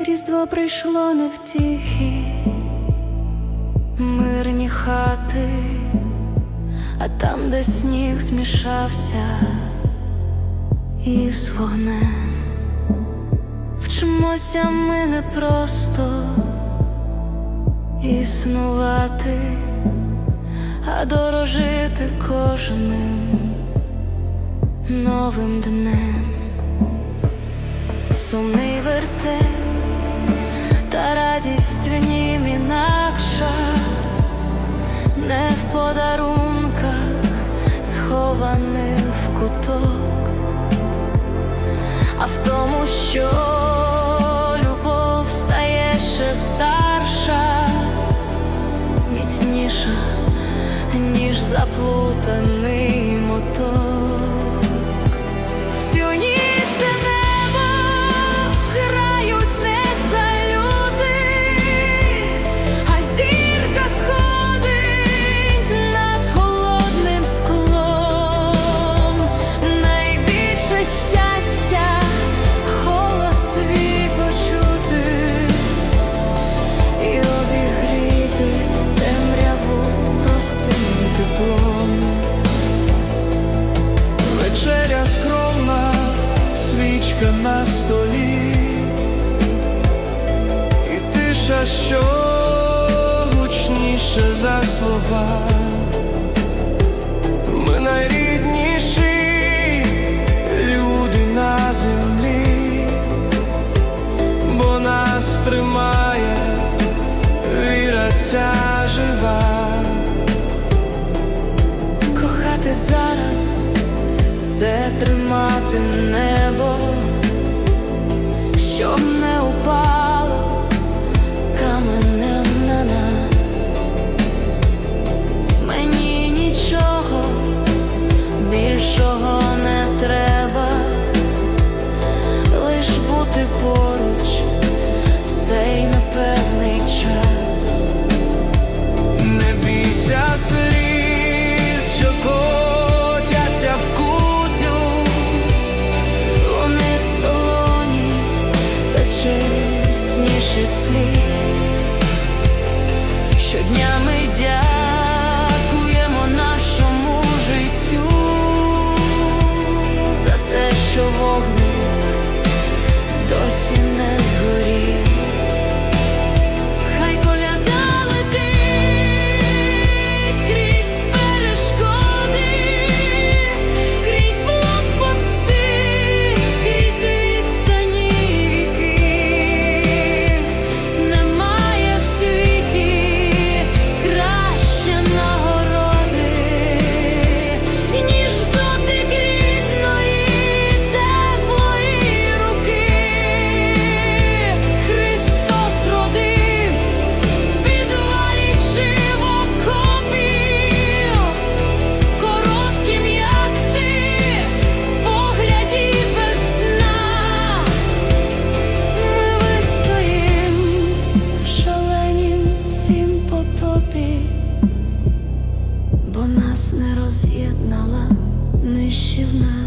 Різдво прийшло не втіхи, мирні хати, а там, де сніг змішався із вогнем, вчимося ми не просто існувати, а дорожити кожним новим днем. Сумний вертеп подарунках, схований в куток, а в тому, що любов стає ще старша, міцніша, ніж заплутаний моток. Щастя голос почути і обігріти темряву простим теплом. Вечеря скромна, свічка на столі, і тиша, що гучніше за слова. Тримати небо, щоб не упало слів. Щодня ми дякуємо нашому життю за те, що вогник роз'єднала